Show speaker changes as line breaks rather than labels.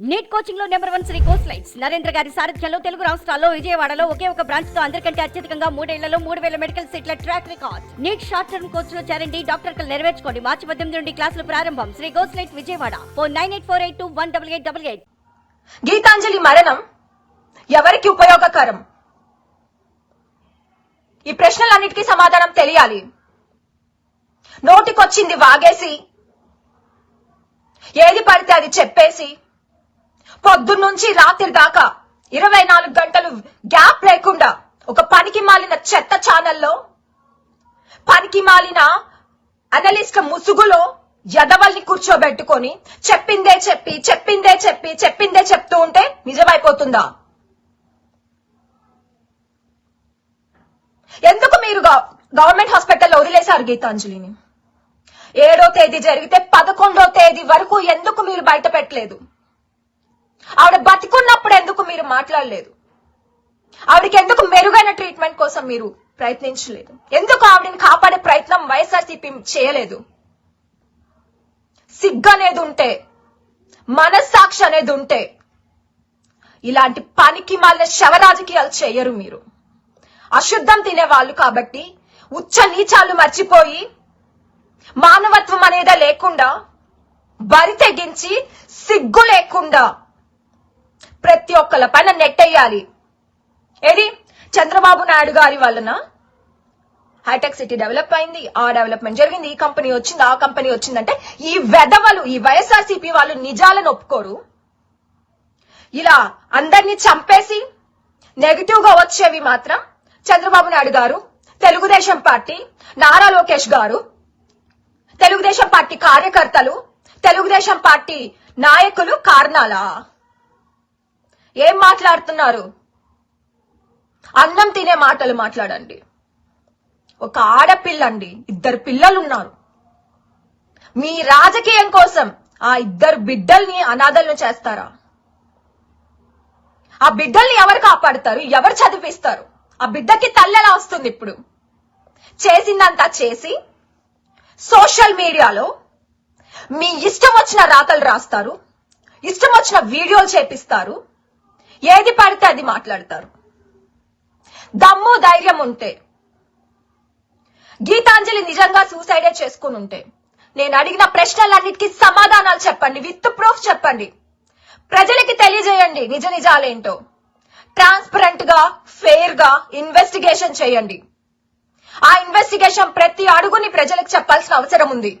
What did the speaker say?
Neat కోచింగ్లో number one Sri course lights. Narendra గారి సారథ్యంలో తెలుగు రాష్ట్రాల్లో విజయవాడలో ఒకే ఒక బ్రాంచ్తో అందరికంటే అత్యధికంగా మూడేళ్ళలో మూడు వేల మెడికల్ సీట్ల track record. NEET short term కోర్స్లో చేరండి డాక్టర్ కలు నెరవేర్చుకోండి. మార్చి పద్దెనిమిది నుండి క్లాసులు ప్రారంభం. Sri course light Vijayawada. Four nine eight four eight two one double eight double eight.
Geetanjali మరణం ఎవరికి ఉపయోగకరం? ఈ ప్రశ్నలన్నిటికీ సమాధానం తెలియాలి. నోటికొచ్చింది వాగేసి ఏది పడితే అది చెప్పేసి పొద్దున్నుంచి రాత్రి దాకా ఇరవై నాలుగు గంటలు గ్యాప్ లేకుండా ఒక పనికి మాలిన చెత్త ఛానల్లో పనికి మాలిన అనలిస్ట్ ముసుగులో ఎదవల్ని కూర్చోబెట్టుకొని చెప్పిందే చెప్పి చెప్పిందే చెప్పి చెప్పిందే చెప్తూ ఉంటే నిజమైపోతుందా? ఎందుకు మీరు గవర్నమెంట్ హాస్పిటల్లో వదిలేశారు గీతాంజలిని? ఏడో తేదీ జరిగితే పదకొండో తేదీ వరకు ఎందుకు మీరు బయట పెట్టలేదు? ఆవిడ బతికున్నప్పుడు ఎందుకు మీరు మాట్లాడలేదు? ఆవిడకి ఎందుకు మెరుగైన ట్రీట్మెంట్ కోసం మీరు ప్రయత్నించలేదు? ఎందుకు ఆవిడని కాపాడే ప్రయత్నం వైఎస్ఆర్సీపీ చేయలేదు? సిగ్గు అనేది ఉంటే మనస్సాక్షి అనేది ఉంటే ఇలాంటి పనికి మాలిన శవ రాజకీయాలు చేయరు మీరు. అశుద్ధం తినేవాళ్ళు కాబట్టి ఉచ్చ నీచాలు మర్చిపోయి మానవత్వం అనేదే లేకుండా బరి తెగించి సిగ్గు లేకుండా ప్రతి ఒక్కళ్ళ పైన నెట్టేయాలి. ఏది? చంద్రబాబు నాయుడు గారి వలన? హైటెక్ సిటీ డెవలప్ అయింది. ఆ డెవలప్మెంట్ జరిగింది. ఈ కంపెనీ వచ్చింది ఆ కంపెనీ వచ్చిందంటే ఈ వెధవలు ఈ వైఎస్ఆర్సీపీ వాళ్ళు నిజాలను ఒప్పుకోరు. ఇలా అందరినీ చంపేసి నెగిటివ్గా వచ్చేవి మాత్రం చంద్రబాబు నాయుడు గారు తెలుగుదేశం పార్టీ నారా లోకేష్ గారు తెలుగుదేశం పార్టీ కార్యకర్తలు తెలుగుదేశం పార్టీ నాయకులు కారణాలా? ఏం మాట్లాడుతున్నారు? అన్నం తినే మాటలు మాట్లాడండి. ఒక ఆడపిల్లండి ఇద్దరు పిల్లలు ఉన్నారు మీ రాజకీయం కోసం ఆ ఇద్దరు బిడ్డల్ని అనాథలను చేస్తారా? ఆ బిడ్డల్ని ఎవరు కాపాడుతారు? ఎవరు చదివిస్తారు? ఆ బిడ్డకి తల్లి ఎలా వస్తుంది ఇప్పుడు? చేసిందంతా చేసి సోషల్ మీడియాలో మీ ఇష్టం వచ్చిన రాతలు రాస్తారు ఇష్టం వచ్చిన వీడియోలు చేపిస్తారు ఏది పడితే అది మాట్లాడతారు. దమ్ము ధైర్యం ఉంటే. గీతాంజలి నిజంగా సూసైడే చేసుకుని ఉంటే. నేను అడిగిన ప్రశ్నలన్నిటికీ సమాధానాలు చెప్పండి విత్ ప్రూఫ్ చెప్పండి. ప్రజలకి తెలియజేయండి నిజ నిజాలేంటో. ట్రాన్స్పరెంట్గా ఫెయిర్గా ఇన్వెస్టిగేషన్ చేయండి. ఆ ఇన్వెస్టిగేషన్ ప్రతి అడుగుని ప్రజలకు చెప్పాల్సిన అవసరం ఉంది.